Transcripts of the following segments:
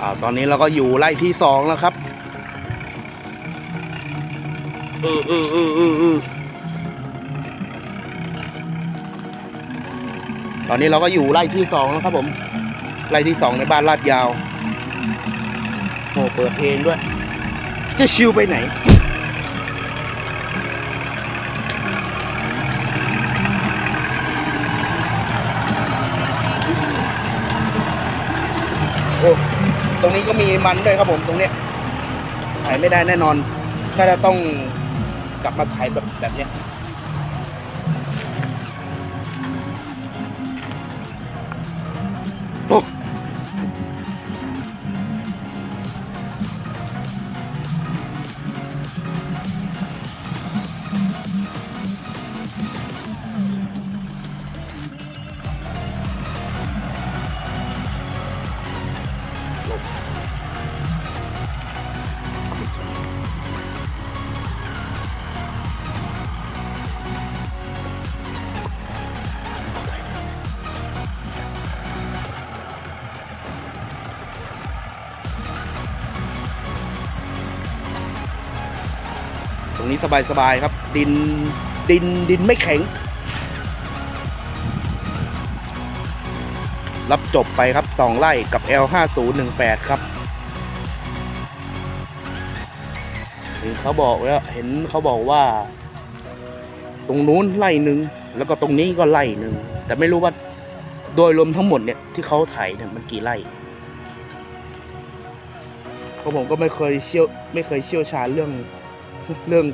อ่าตอนนี้เราก็อยู่ไร่ที่สองแล้วครับเออเออเออเออเออตอนนี้เราก็อยู่ไร่ที่สองแล้วครับผมไร่ที่สองในบ้านลาดยาวโอ้เปิดเพลงด้วย จะชิวไปไหน โอ้ ตรงนี้ก็มีมันด้วยครับผมตรงเนี้ยขายไม่ได้แน่นอน ถ้าจะต้องกลับมาขายแบบแบบเนี้ย งนี้สบายๆครับ ดินดินดินไม่แข็ง รับจบไปครับสองไร่กับ L5018 ครับเห็นเขาบอกแล้วเห็นเขาบอกว่า ตรงนู้นไร่หนึ่งแล้วก็ตรงนี้ก็ไร่หนึ่งแต่ไม่รู้ว่าโดยรวมทั้งหมดเนี่ยที่เขาไถเนี่ยมันกี่ไร่เพราะผมก็ไม่เคยเชี่ยวไม่เคยเชี่ยวชาญเรื่อง เรื่อง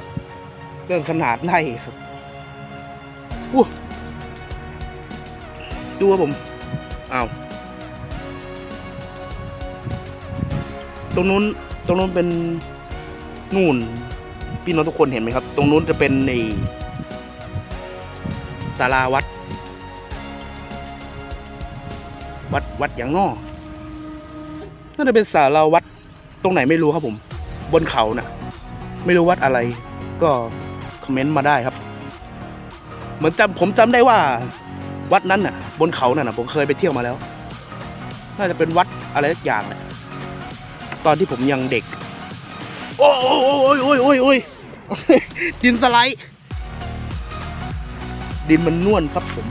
เรื่องขนาดไร่ครับอู้ดูว่าผมอ้าวตรงนู้นตรงนู้นเป็นนู่น พี่น้องทุกคนเห็นไหมครับ ตรงนู้นจะเป็นในศาลาวัด วัดวัดอย่างนอน่าจะเป็นศาลาวัดตรงไหนไม่รู้ครับผม บนเขาน่ะ ไม่รู้วัดอะไร ก็คอมเมนต์มาได้ครับ เหมือนจำผมจำได้ว่า วัดนั้นน่ะ บนเขาน่ะนะผมเคยไปเที่ยวมาแล้ว น่าจะเป็นวัดอะไรสักอย่างแหละตอนที่ผมยังเด็ก โอ้โอ้โอ้ยโอ้ยโอ้ยโอ้ยโอ้ยดินสไลด์ ดินมันน่วนครับผม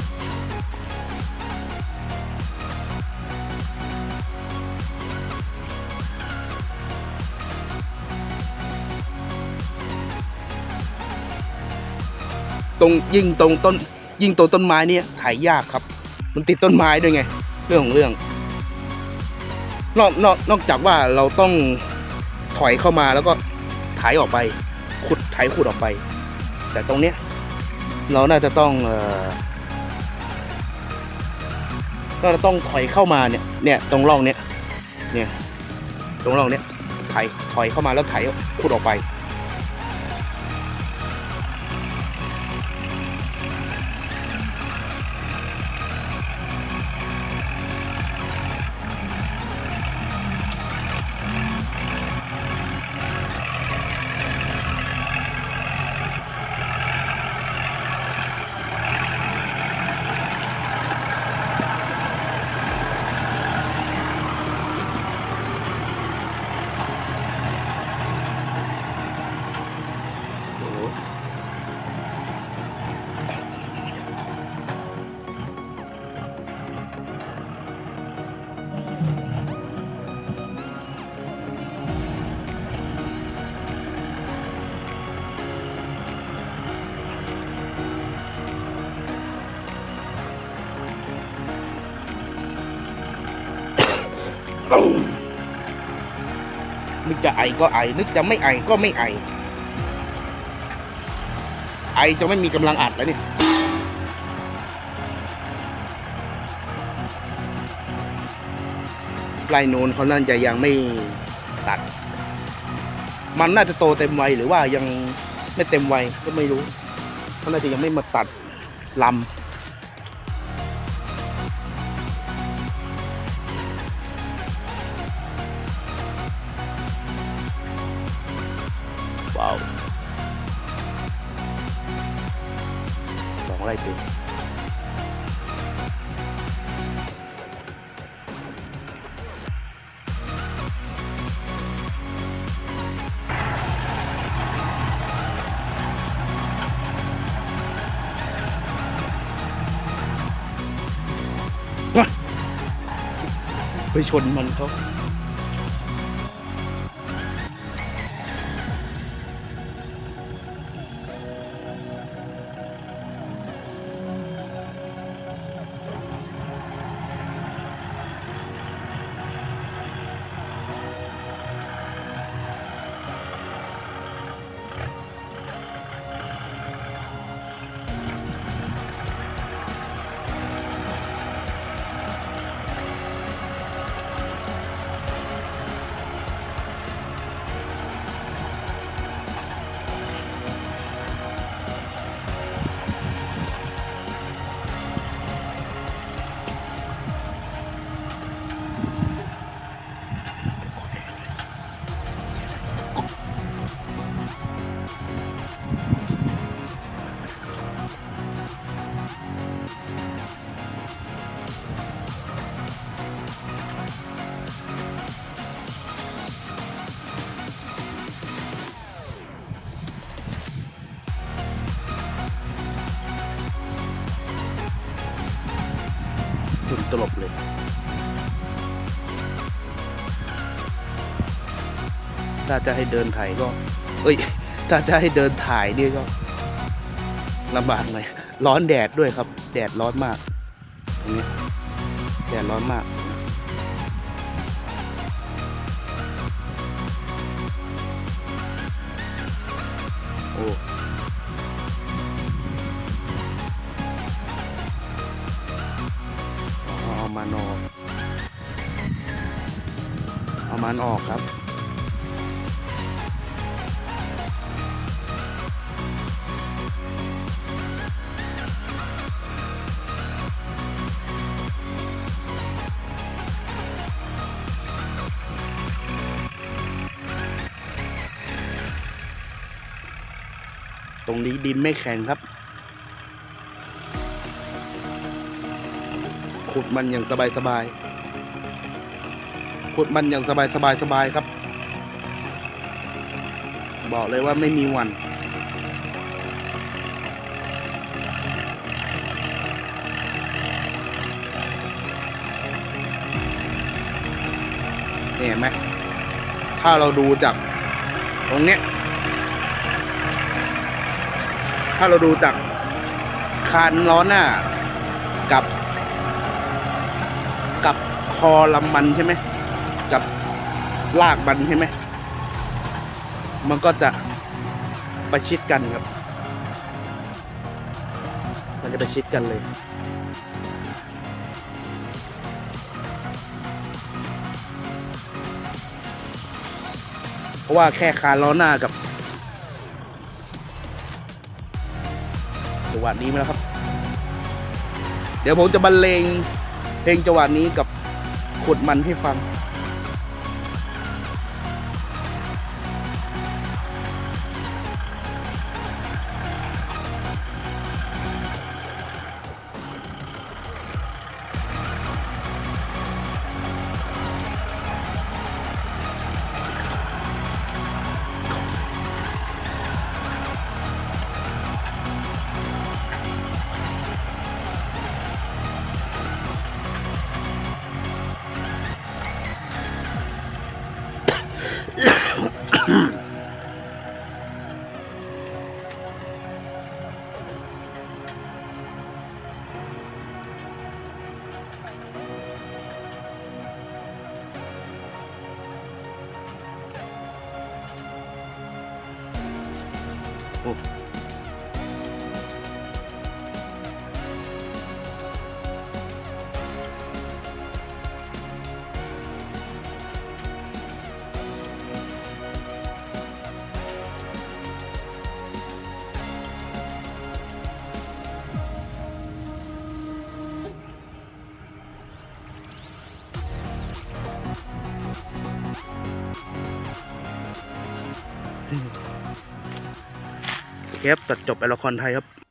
ตรงยิ่งตรงต้นยิ่งตรงต้นไม้เนี่ยถ่ายยากครับ มันติดต้นไม้ด้วยไง เรื่องของเรื่อง นอกนอกนอกจากว่าเราต้องถอยเข้ามาแล้วก็ไถออกไป ขุดไถขุดออกไป แต่ตรงเนี้ยเราน่าจะต้องเออก็จะต้องถอยเข้ามาเนี่ยเนี่ยตรงร่องเนี้ยเนี่ยตรงร่องเนี้ยไถถอยเข้ามาแล้วไถขุดออกไป จะไอก็ไอ นึกจะไม่ไอก็ไม่ไอ ไอจะไม่มีกำลังอัดแล้วเนี่ยไล่นูนเขานั่นจะยังไม่ตัด มันน่าจะโตเต็มวัยหรือว่ายังไม่เต็มวัยก็ไม่รู้เขาน่าจะยังไม่มาตัดลำ ไปชนมันเขา ตลบเลย ถ้าจะให้เดินถ่ายก็ เอ้ย ถ้าจะให้เดินถ่ายนี่ก็ลำบากหน่อยร้อนแดดด้วยครับ แดดร้อนมากตรงนี้แดดร้อนมาก มันออกครับ ตรงนี้ดินไม่แข็งครับ ขุดมันอย่างสบายสบายๆ ขุดมันอย่างสบายสบายสบายครับ บอกเลยว่าไม่มีวัน เห็นไหมถ้าเราดูจากตรงเนี้ย ถ้าเราดูจากคานล้อหน้ากับ กับคอลำมันใช่ไหม ลากมันใช่ไหม มันก็จะประชิดกันครับ มันจะประชิดกันเลย เพราะว่าแค่คานล้อหน้ากับจังหวะนี้มาแล้วครับ เดี๋ยวผมจะบรรเลงเพลงจังหวะนี้กับขุดมันให้ฟัง โอ้โอเคครับตัดจบไอละครไทยครับ